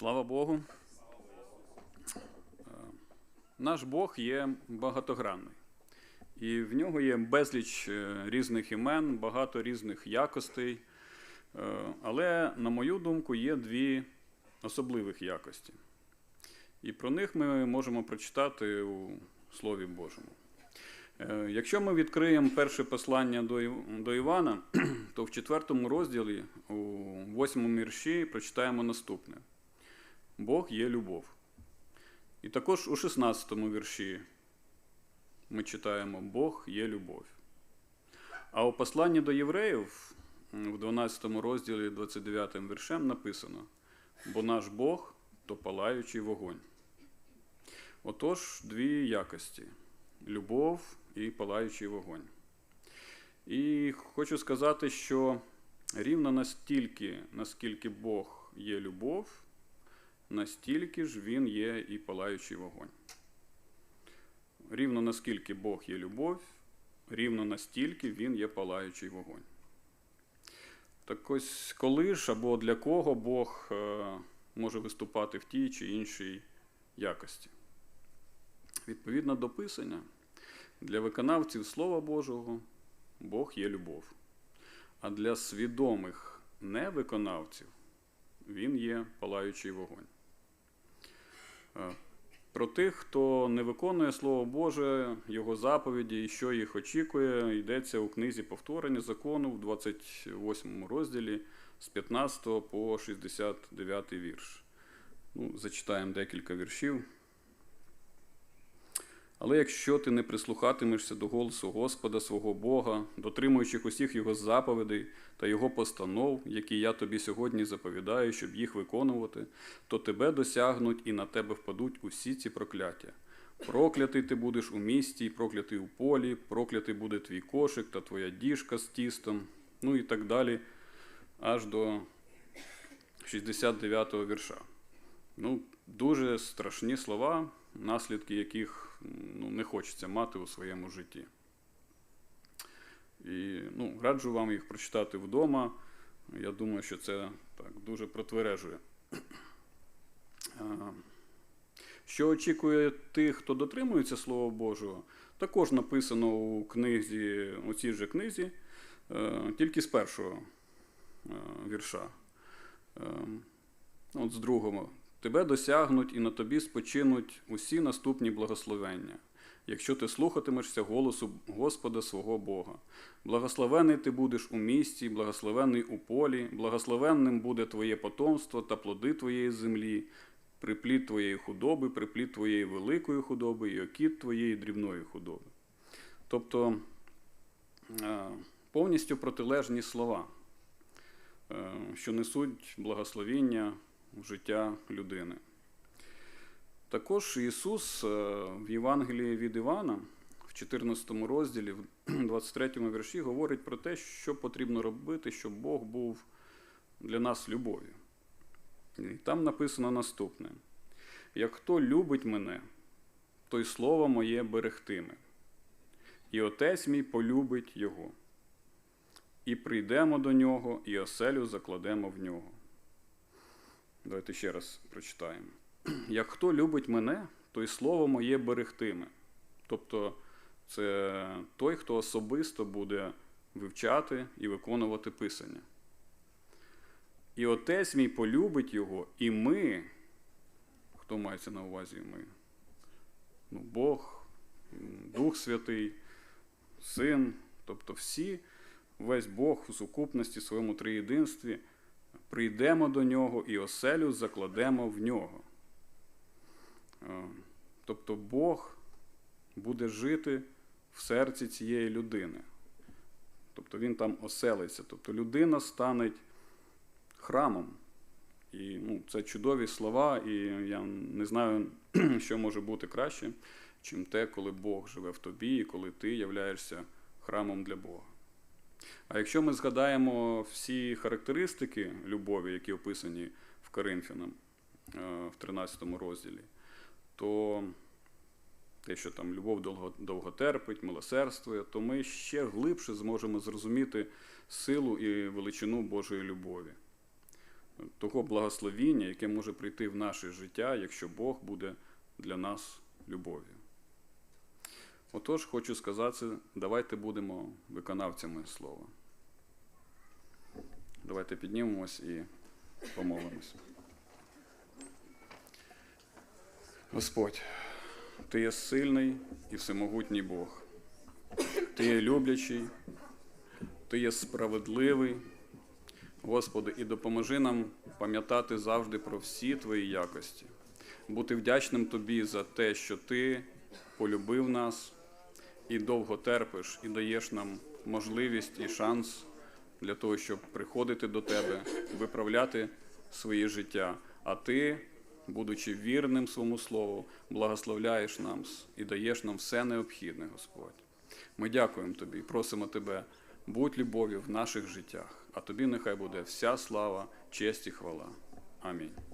Слава Богу. Е, Наш Бог є багатогранний. І в нього є безліч е, різних імен, багато різних якостей. Е, Але, на мою думку, є дві особливих якості. І про них ми можемо прочитати у Слові Божому. Якщо ми відкриємо перше послання до Івана, то в четвертому розділі, у восьмому вірші, прочитаємо наступне: Бог є любов. І також у 16 вірші ми читаємо Бог є любов. А у посланні до євреїв в 12 розділі 29 віршем написано: Бо наш Бог то палаючий вогонь. Отож, дві якості любов і палаючий вогонь. І хочу сказати, що рівно настільки, наскільки Бог є любов, настільки ж Він є і палаючий вогонь. Рівно наскільки Бог є любов, рівно настільки Він є палаючий вогонь. Так ось коли ж або для кого Бог е, може виступати в тій чи іншій якості? Відповідно до Писання, для виконавців Слова Божого Бог є любов. А для свідомих невиконавців Він є палаючий вогонь. Про тих, хто не виконує Слово Боже, Його заповіді і що їх очікує, йдеться у книзі повторення закону в 28 розділі з 15 по 69 вірш. Ну, зачитаємо декілька віршів. Але якщо ти не прислухатимешся до голосу Господа свого Бога, дотримуючих усіх Його заповідей та Його постанов, які я тобі сьогодні заповідаю, щоб їх виконувати, то тебе досягнуть і на тебе впадуть усі ці прокляття. Проклятий ти будеш у місті, проклятий у полі, проклятий буде твій кошик та твоя діжка з тістом, ну і так далі, аж до 69 го вірша. Ну, дуже страшні слова, наслідки яких ну, не хочеться мати у своєму житті. І ну, раджу вам їх прочитати вдома. Я думаю, що це так дуже протвережує. Що очікує тих, хто дотримується Слова Божого, також написано у книзі, у цій же книзі, е, тільки з першого е, вірша. Е, От з другого. Тебе досягнуть і на тобі спочинуть усі наступні благословення, якщо ти слухатимешся голосу Господа свого Бога. Благословений ти будеш у місті, благословений у полі, благословенним буде твоє потомство та плоди твоєї землі, приплід твоєї худоби, приплід твоєї великої худоби і окіт твоєї дрібної худоби. Тобто е, повністю протилежні слова, е, що несуть благословіння в життя людини. Також Ісус е, в Євангелії від Івана, в 14 розділі, в 23 вірші, говорить про те, що потрібно робити, щоб Бог був для нас любов'ю. І там написано наступне: як хто любить мене, той слово моє берегтиме, і отець мій полюбить його. І прийдемо до нього, і оселю закладемо в нього. Давайте ще раз прочитаємо. Як хто любить мене, той слово моє берегтиме. Тобто це той, хто особисто буде вивчати і виконувати Писання. І отець мій полюбить його, і ми, хто мається на увазі ми? Ну, Бог, Дух Святий, Син, тобто всі, весь Бог у сукупності своєму триєдинстві прийдемо до нього і оселю закладемо в нього. Е, Тобто Бог буде жити в серці цієї людини. Тобто він там оселиться. Тобто людина стане храмом. І ну, це чудові слова, і я не знаю, що може бути краще, чим те, коли Бог живе в тобі і коли ти являєшся храмом для Бога. А якщо ми згадаємо всі характеристики любові, які описані в Коринфянам е, в 13 розділі, то те, що там любов довго, довго терпить, милосердствує, то ми ще глибше зможемо зрозуміти силу і величину Божої любові. того благословіння, яке може прийти в наше життя, якщо Бог буде для нас любов'ю. Отож, хочу сказати, давайте будемо виконавцями слова. Давайте піднімемось і помолимось. Господь, Ти є сильний і всемогутній Бог. Ти є люблячий, Ти є справедливий. Господи, і допоможи нам пам'ятати завжди про всі Твої якості, бути вдячним Тобі за те, що Ти полюбив нас і довго терпиш, і даєш нам можливість і шанс для того, щоб приходити до Тебе, виправляти своє життя. А Ти, будучи вірним своєму слову, благословляєш нам і даєш нам все необхідне, Господь. Ми дякуємо Тобі і просимо Тебе, будь любов'ю в наших життях, а Тобі нехай буде вся слава, честь і хвала. Амінь.